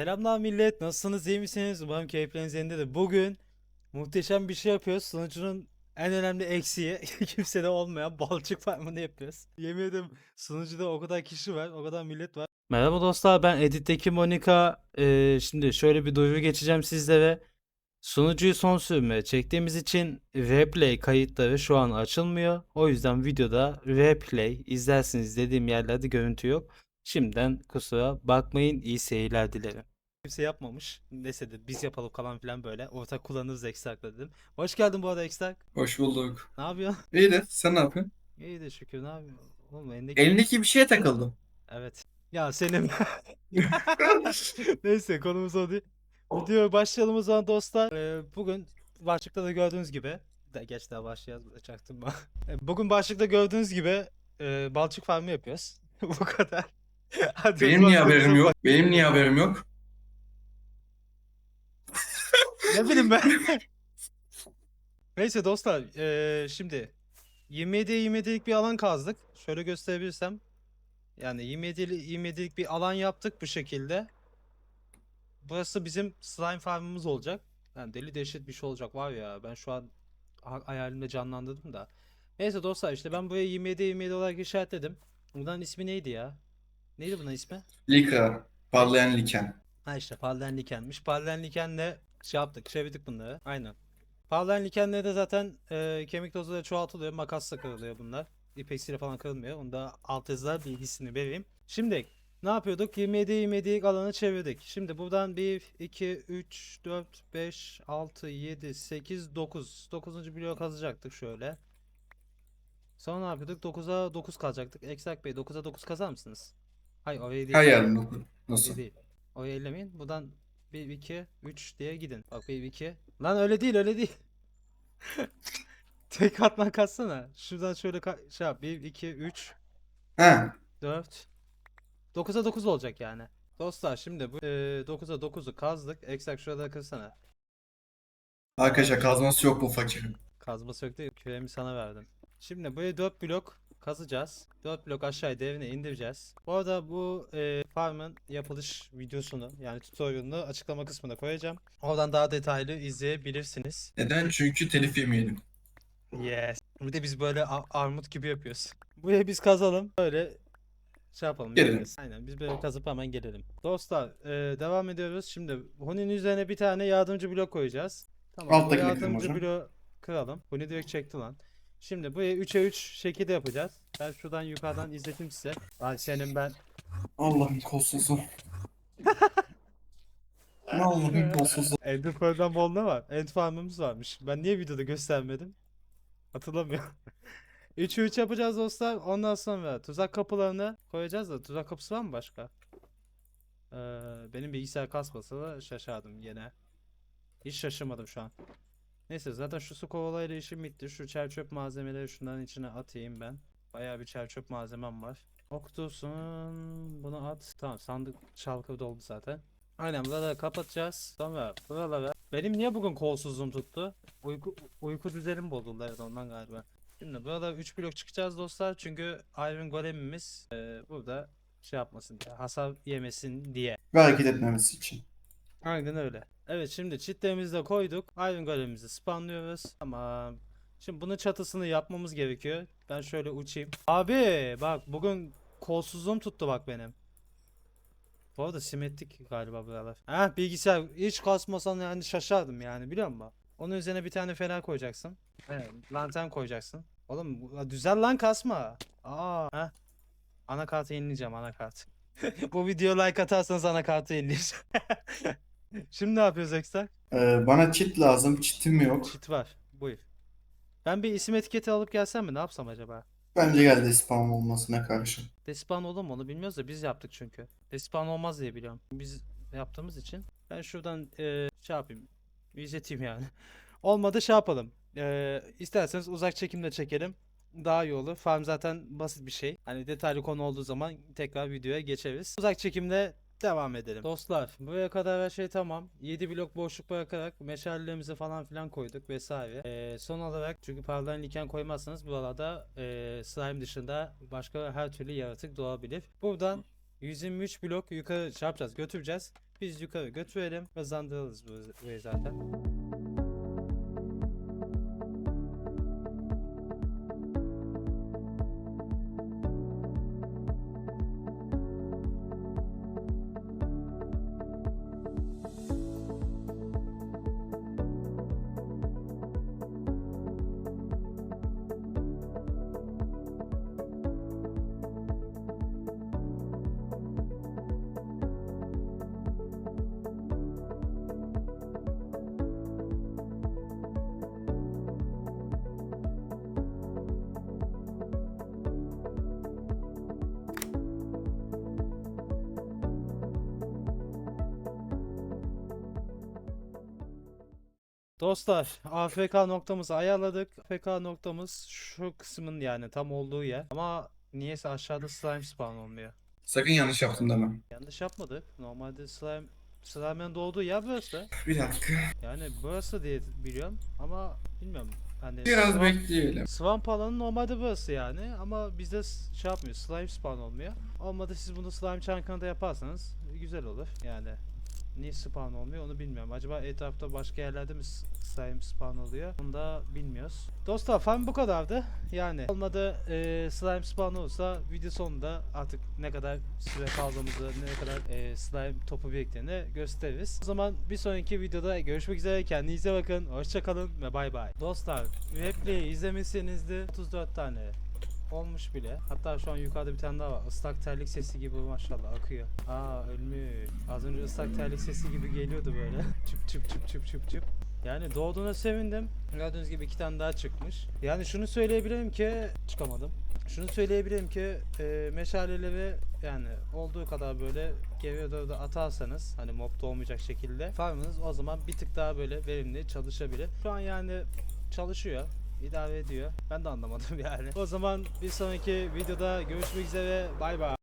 Selamlar millet. Nasılsınız? iyi misiniz? Umarım keyifleriniz yerindedir. Bugün muhteşem bir şey yapıyoruz. Sunucunun en önemli eksiği kimsede olmayan balçık farmını yapıyoruz. Yemin ederim sunucuda o kadar kişi var, o kadar millet var. Merhaba dostlar, ben Edit'teki Monika. Ee, şimdi şöyle bir duyuru geçeceğim sizlere. Sunucuyu son sürümde çektiğimiz için replay kayıtları şu an açılmıyor. O yüzden videoda replay izlersiniz dediğim yerlerde görüntü yok. Şimdiden kusura bakmayın. iyi seyirler dilerim. Kimse yapmamış. Neyse de biz yapalım falan filan böyle. Ortak kullanırız Extract'la dedim. Hoş geldin bu arada Extract. Hoş bulduk. Ne yapıyorsun? İyi de sen ne yapıyorsun? İyi de şükür ne yapıyorsun? Oğlum elindeki... Elindeki bir şeye takıldım. Evet. Ya senin... Neyse konumuz o değil. Videoya başlayalım o zaman dostlar. Ee, bugün başlıkta da gördüğünüz gibi de geç daha başlayacağız çaktım ben. Bugün başlıkta gördüğünüz gibi e, balçık farmı yapıyoruz. Bu kadar. Hadi Benim niye haberim yok? Benim niye haberim yok? Ne bileyim ben. Neyse dostlar, eee, şimdi 27'ye 27'lik bir alan kazdık. Şöyle gösterebilirsem. Yani 27'li 27'lik bir alan yaptık bu şekilde. Burası bizim slime farmımız olacak. Yani deli dehşet bir şey olacak var ya. Ben şu an ha- hayalimde canlandırdım da. Neyse dostlar işte ben buraya 27 27 olarak işaretledim. Bunların ismi neydi ya? Neydi bunun ismi? Lika. Parlayan liken. Ha işte parlayan likenmiş. Parlayan likenle şey yaptık, çevirdik bunları. Aynen. Parlayan likenle de zaten e, kemik tozu da çoğaltılıyor. Makasla kırılıyor bunlar. İpeksiyle falan kırılmıyor. Onu da alt yazılar bilgisini vereyim. Şimdi ne yapıyorduk? 27 27 alanı çevirdik. Şimdi buradan 1, 2, 3, 4, 5, 6, 7, 8, 9. 9. bloğu kazacaktık şöyle. Sonra ne yapıyorduk? 9'a 9 kazacaktık. Eksak Bey 9'a 9 kazar mısınız? Hayır oraya değil. Oraya Nasıl? değil. Oraya ellemeyin. Buradan 1, 2, 3 diye gidin. Bak 1, 2. Lan öyle değil öyle değil. Tek atma katsana. Şuradan şöyle ka- şey yap. 1, 2, 3, Ha. 4. 9'a 9 olacak yani. Dostlar şimdi bu e, 9'a 9'u kazdık. Eksak şurada kırsana. Arkadaşlar kazması yok bu fakirin. Kazma söktü. Küremi sana verdim. Şimdi buraya 4 blok kazacağız. 4 blok aşağıya derine indireceğiz. Bu arada bu e, farmın yapılış videosunu yani tutorial'ını açıklama kısmına koyacağım. Oradan daha detaylı izleyebilirsiniz. Neden? Çünkü telif yemeyelim. Yes. Bir de biz böyle armut gibi yapıyoruz. Buraya biz kazalım. Böyle şey yapalım. Gelelim. geliriz. Aynen biz böyle kazıp hemen gelelim. Dostlar e, devam ediyoruz. Şimdi Huni'nin üzerine bir tane yardımcı blok koyacağız. Tamam bu Alttakini kırdım yardımcı bloğu kıralım. Huni direkt çekti lan. Şimdi buraya 3'e 3 şekilde yapacağız. Ben şuradan yukarıdan izleteyim size. Ay senin ben Allah'ım kolsuzu. Allah'ım kolsuzu. Ender Pearl'den bol ne var? End farmımız varmış. Ben niye videoda göstermedim? Hatırlamıyorum. 3'ü 3 yapacağız dostlar. Ondan sonra tuzak kapılarını koyacağız da tuzak kapısı var mı başka? Ee, benim bilgisayar kasmasa da şaşardım yine. Hiç şaşırmadım şu an. Neyse zaten şu su kovalayla işim bitti. Şu çer çöp malzemeleri şunların içine atayım ben. Bayağı bir çer çöp malzemem var. Oktusun bunu at. Tamam sandık çalkı doldu zaten. Aynen buraları kapatacağız. Sonra buralara. Benim niye bugün kolsuzluğum tuttu? Uyku, uyku düzenim bozuldu evet ondan galiba. Şimdi burada 3 blok çıkacağız dostlar. Çünkü Iron Golem'imiz e, burada şey yapmasın diye, hasar yemesin diye. Ve hareket etmemesi için. Aynen öyle. Evet şimdi çitlerimizi de koyduk. Iron Golem'imizi spawnlıyoruz. Tamam. Şimdi bunun çatısını yapmamız gerekiyor. Ben şöyle uçayım. Abi bak bugün kolsuzluğum tuttu bak benim. Bu arada simetrik galiba buralar. Ha bilgisayar hiç kasmasan yani şaşardım yani biliyor musun? Onun üzerine bir tane fener koyacaksın. Evet, lantern koyacaksın. Oğlum düzel lan kasma. Aa, ha. Anakartı yenileyeceğim anakart. Bu video like atarsanız anakartı yenileyeceğim. Şimdi ne yapıyoruz Ekstra? Ee, bana çit lazım. Çitim yok. Cheat var. Buyur. Ben bir isim etiketi alıp gelsem mi? Ne yapsam acaba? Bence geldi spam olmasına karşı. Despawn olur mu onu bilmiyoruz da biz yaptık çünkü. Despawn olmaz diye biliyorum. Biz yaptığımız için. Ben şuradan eee, şey yapayım. İzleteyim yani. Olmadı şey yapalım. Eee isterseniz uzak çekimde çekelim. Daha iyi olur. Farm zaten basit bir şey. Hani detaylı konu olduğu zaman tekrar videoya geçeriz. Uzak çekimde devam edelim. Dostlar buraya kadar her şey tamam. 7 blok boşluk bırakarak meşalelerimizi falan filan koyduk vesaire. Ee, son olarak çünkü parlayan liken koymazsanız buralarda e, slime dışında başka her türlü yaratık doğabilir. Buradan 123 blok yukarı yapacağız götüreceğiz. Biz yukarı götürelim. Kazandırırız bu- burayı zaten. Dostlar AFK noktamızı ayarladık. AFK noktamız şu kısmın yani tam olduğu yer. Ama niyeyse aşağıda slime spawn olmuyor. Sakın yanlış yaptım deme. Yanlış yapmadık. Normalde slime slime'ın doğduğu yer burası. Bir dakika. Yani burası diye biliyorum ama bilmiyorum. Hani Biraz swamp- bekleyelim. Swamp alanı normalde burası yani ama bizde şey yapmıyor slime spawn olmuyor. Olmadı siz bunu slime chunk'ına da yaparsanız güzel olur yani. Niye spawn olmuyor onu bilmiyorum. Acaba etrafta başka yerlerde mi slime spawn oluyor? Onu da bilmiyoruz. Dostlar farm bu kadardı. Yani olmadı e, slime spawn olursa video sonunda artık ne kadar süre kaldığımızı ne kadar e, slime topu biriktiğini gösteririz. O zaman bir sonraki videoda görüşmek üzere. Kendinize bakın. Hoşçakalın ve bay bay. Dostlar replay izlemişsinizdir. 34 tane olmuş bile. Hatta şu an yukarıda bir tane daha var. Islak terlik sesi gibi maşallah akıyor. Aa ölmüş. Az önce ıslak terlik sesi gibi geliyordu böyle. çıp çıp çıp çıp çıp çıp. Yani doğduğuna sevindim. Gördüğünüz gibi iki tane daha çıkmış. Yani şunu söyleyebilirim ki çıkamadım. Şunu söyleyebilirim ki e, meşaleleri yani olduğu kadar böyle geriye da atarsanız hani mobda olmayacak şekilde farmınız o zaman bir tık daha böyle verimli çalışabilir. Şu an yani çalışıyor idare ediyor. Ben de anlamadım yani. O zaman bir sonraki videoda görüşmek üzere. Bay bay.